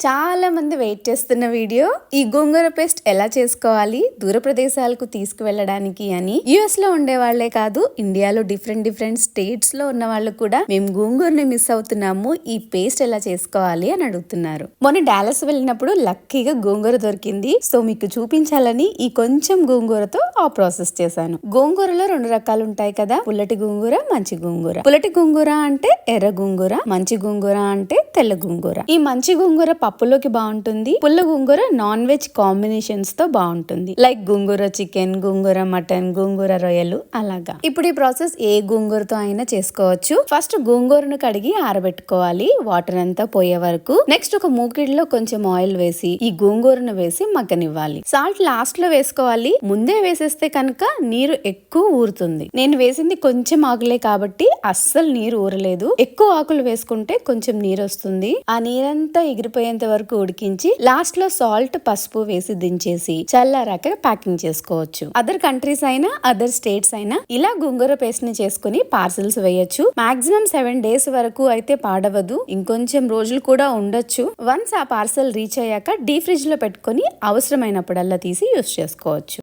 చాలా మంది వెయిట్ చేస్తున్న వీడియో ఈ గోంగూర పేస్ట్ ఎలా చేసుకోవాలి దూర ప్రదేశాలకు తీసుకువెళ్ళడానికి అని యుఎస్లో ఉండే వాళ్ళే కాదు ఇండియాలో డిఫరెంట్ డిఫరెంట్ స్టేట్స్లో ఉన్న వాళ్ళు కూడా మేము గోంగూరని మిస్ అవుతున్నాము ఈ పేస్ట్ ఎలా చేసుకోవాలి అని అడుగుతున్నారు. మొన్న డాలస్ వెళ్ళినప్పుడు లక్కీగా గోంగూర దొరికింది సో మీకు చూపించాలని ఈ కొంచెం గోంగూరతో ఆ ప్రాసెస్ చేశాను. గోంగూరలో రెండు రకాలు ఉంటాయి కదా పుల్లటి గోంగూర మంచి గోంగూర. పుల్లటి గోంగూర అంటే ఎర్ర గోంగూర మంచి గోంగూర అంటే తెల్ల గోంగూర. ఈ మంచి గోంగూర పప్పులోకి బాగుంటుంది. పుల్ల గోంగూర నాన్ వెజ్ కాంబినేషన్స్తో బాగుంటుంది. Like gongura chicken gongura mutton gongura రొయ్యలు అలాగా. ఇప్పుడు ఈ ప్రాసెస్ ఏ గోంగూరతో అయినా చేసుకోవచ్చు. ఫస్ట్ గోంగూరను కడిగి ఆరబెట్టుకోవాలి. వాటర్ అంతా పోయే వరకు. నెక్స్ట్ ఒక మూకిడిలో కొంచెం ఆయిల్ వేసి ఈ గోంగూరను వేసి మగ్గనివ్వాలి. సాల్ట్ లాస్ట్లో వేసుకోవాలి. ముందే వేసేస్తే కనుక నీరు ఎక్కువ ఊరుతుంది. నేను వేసింది కొంచెం ఆకులే కాబట్టి అస్సలు నీరు ఊరలేదు. ఎక్కువ ఆకులు వేసుకుంటే కొంచెం నీరు వస్తుంది వస్తుంది. ఆ నీరంతా ఎగిరిపోయేంత వరకు ఉడికించి లాస్ట్లో సాల్ట్ పసుపు వేసి దించేసి చల్లారాక ప్యాకింగ్ చేసుకోవచ్చు. అదర్ కంట్రీస్ అయినా అదర్ స్టేట్స్ అయినా ఇలా గోంగూర పేస్ట్ని చేసుకుని పార్సల్స్ వేయొచ్చు. మాక్సిమం సెవెన్ డేస్ వరకు అయితే పాడవదు. ఇంకొంచెం రోజులు కూడా ఉండొచ్చు. వన్స్ ఆ పార్సల్ రీచ్ అయ్యాక డీ ఫ్రిడ్జ్లో పెట్టుకొని అవసరమైనప్పుడల్లా తీసి యూస్ చేసుకోవచ్చు.